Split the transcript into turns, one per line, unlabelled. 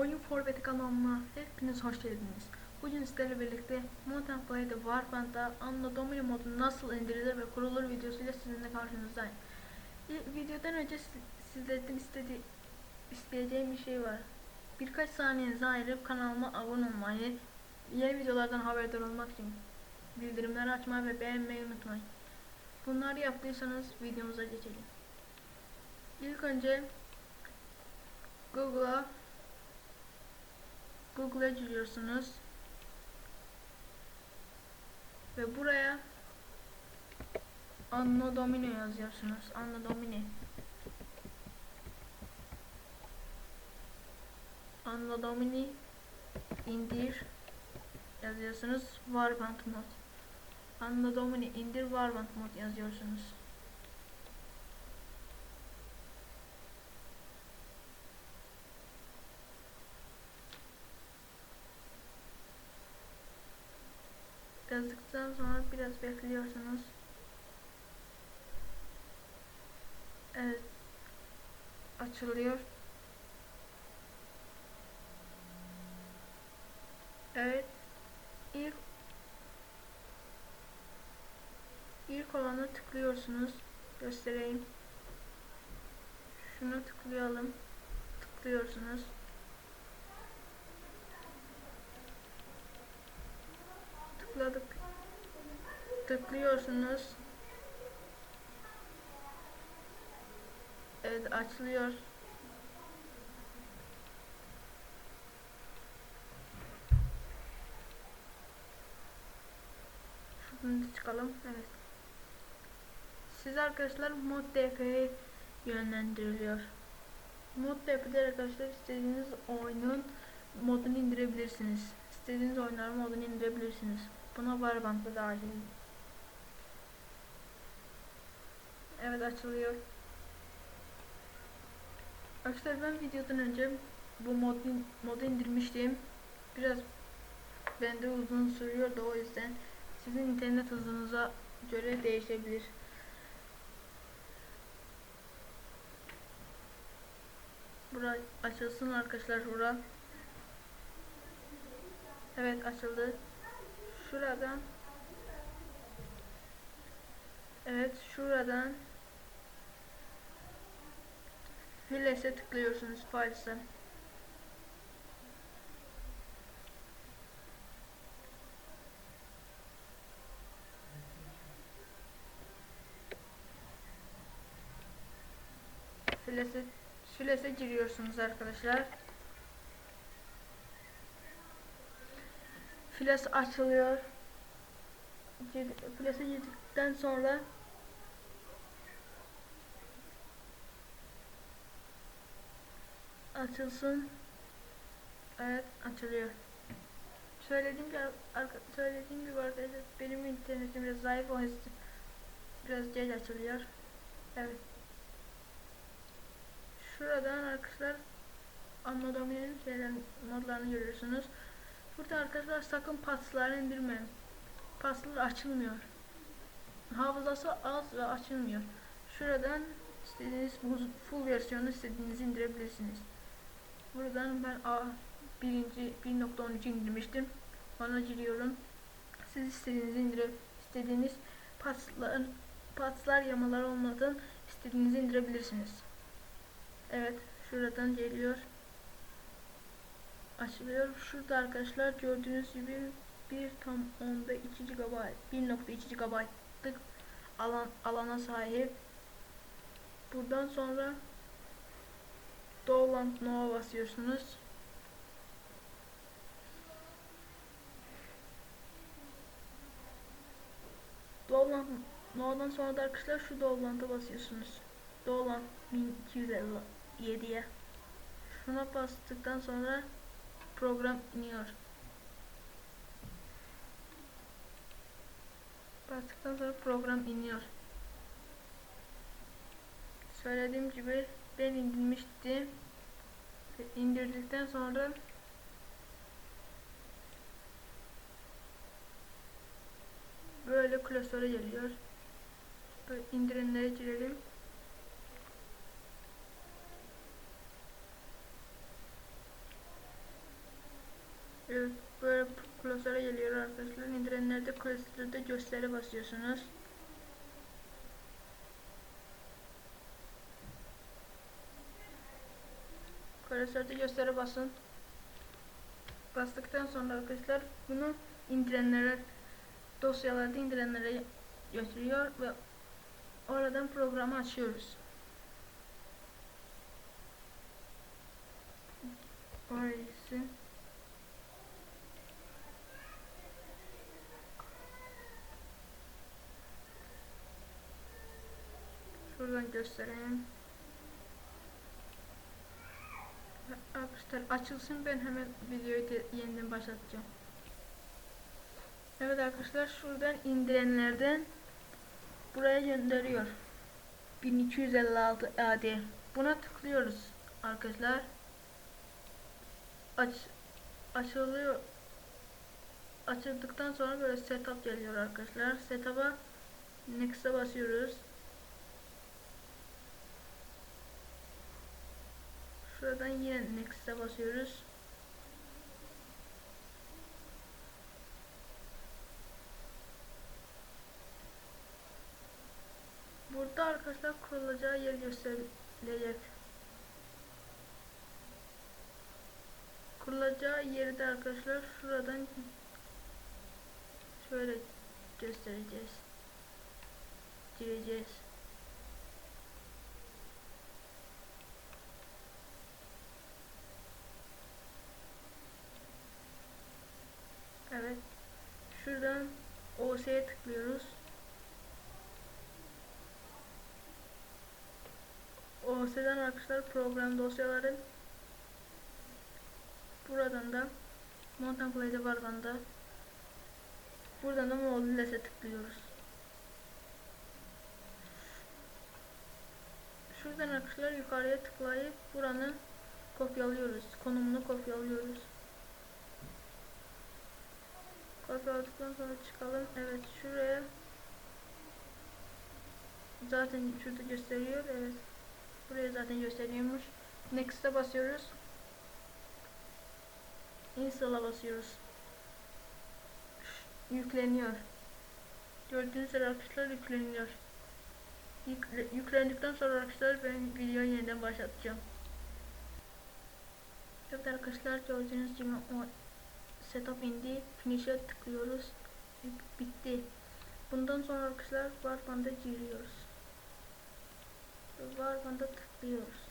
Oyun Forvet kanalına hepiniz hoş geldiniz. Bugün sizlerle birlikte Mountain Play'de Warband'da Anno Domini modu nasıl indirilir ve kurulur videosuyla sizinle karşınızdayım. Videodan önce si- sizlerden istedi isteyeceğim bir şey var. Birkaç saniyenizi ayırıp kanalıma abone olmayı, yeni videolardan haberdar olmak için bildirimleri açmayı ve beğenmeyi unutmayın. Bunları yaptıysanız videomuza geçelim. İlk önce Google'a Google'a giriyorsunuz. Ve buraya Anno Domini yazıyorsunuz. Anno Domini. Anno Domini indir yazıyorsunuz. Warband mod. Anno Domini indir Warband mod yazıyorsunuz. Yazdıktan sonra biraz bekliyorsunuz. Evet. Açılıyor. Evet. İlk ilk olana tıklıyorsunuz. Göstereyim. Şuna tıklayalım. Tıklıyorsunuz. tıkladık. Tıklıyorsunuz. Evet açılıyor. Şuradan da çıkalım. Evet. Siz arkadaşlar mod DF'ye yönlendiriliyor. Mod DF'de arkadaşlar istediğiniz oyunun modunu indirebilirsiniz. İstediğiniz oyunların modunu indirebilirsiniz. Buna Warband da dahil. Evet açılıyor. Arkadaşlar ben videodan önce bu modu, modu indirmiştim. Biraz bende uzun sürüyordu o yüzden sizin internet hızınıza göre değişebilir. Bura açılsın arkadaşlar bura. Evet açıldı. Şuradan Evet şuradan Files'e tıklıyorsunuz Files'e. Files'e Files'e giriyorsunuz arkadaşlar. Flash açılıyor. Flash'a girdikten sonra açılsın. Evet açılıyor. Söylediğim gibi söylediğim gibi arkadaşlar benim internetim biraz zayıf o yüzden biraz geç açılıyor. Evet. Şuradan arkadaşlar Anno Domini'nin şeyler modlarını görüyorsunuz. Burada arkadaşlar sakın pasları indirmeyin. Paslar açılmıyor. Hafızası az ve açılmıyor. Şuradan istediğiniz full versiyonu istediğinizi indirebilirsiniz. Buradan ben A birinci 1.13 indirmiştim. Ona giriyorum. Siz istediğinizi indire istediğiniz paslar paslar yamalar olmadan istediğinizi indirebilirsiniz. Evet, şuradan geliyor açılıyor. Şurada arkadaşlar gördüğünüz gibi bir tam onda 2 GB 1.2 GB'lık alan alana sahip. Buradan sonra Download Nova basıyorsunuz. Download Nova'dan sonra da arkadaşlar şu Download'a basıyorsunuz. Download 1257'ye. Şuna bastıktan sonra program iniyor. Bastıktan sonra program iniyor. Söylediğim gibi ben indirmiştim indirdikten sonra böyle klasöre geliyor. Böyle indirimlere girelim. Evet, böyle klasöre geliyor arkadaşlar. İndirenlerde klasörde gösteri basıyorsunuz. Klasörde gösteri basın. Bastıktan sonra arkadaşlar bunu indirenlere dosyalarda indirenlere götürüyor ve oradan programı açıyoruz. Orası. Şuradan göstereyim. Arkadaşlar açılsın ben hemen videoyu de yeniden başlatacağım. Evet arkadaşlar şuradan indirenlerden buraya gönderiyor. 1256 AD. Buna tıklıyoruz arkadaşlar. Aç açılıyor. Açıldıktan sonra böyle setup geliyor arkadaşlar. Setup'a next'e basıyoruz. Şuradan yine next'e basıyoruz. Burada arkadaşlar kurulacağı yer gösterilecek. Kurulacağı yeri de arkadaşlar şuradan şöyle göstereceğiz. Gireceğiz. Evet. Şuradan OS'ye tıklıyoruz. OS'den arkadaşlar program dosyaları buradan da Mountain Play'de vardan da buradan da Modules'e tıklıyoruz. Şuradan arkadaşlar yukarıya tıklayıp buranı kopyalıyoruz. Konumunu kopyalıyoruz. Kopyaladıktan sonra çıkalım. Evet şuraya zaten şurada gösteriyor. Evet. Buraya zaten gösteriyormuş. Next'e basıyoruz. Install'a basıyoruz. Yükleniyor. Gördüğünüz üzere arkadaşlar yükleniyor. Yükle, yüklendikten sonra arkadaşlar ben videoyu yeniden başlatacağım. Evet arkadaşlar gördüğünüz gibi o setup indi. Finish'e tıklıyoruz. Bitti. Bundan sonra arkadaşlar Warpand'a giriyoruz. Warpand'a tıklıyoruz.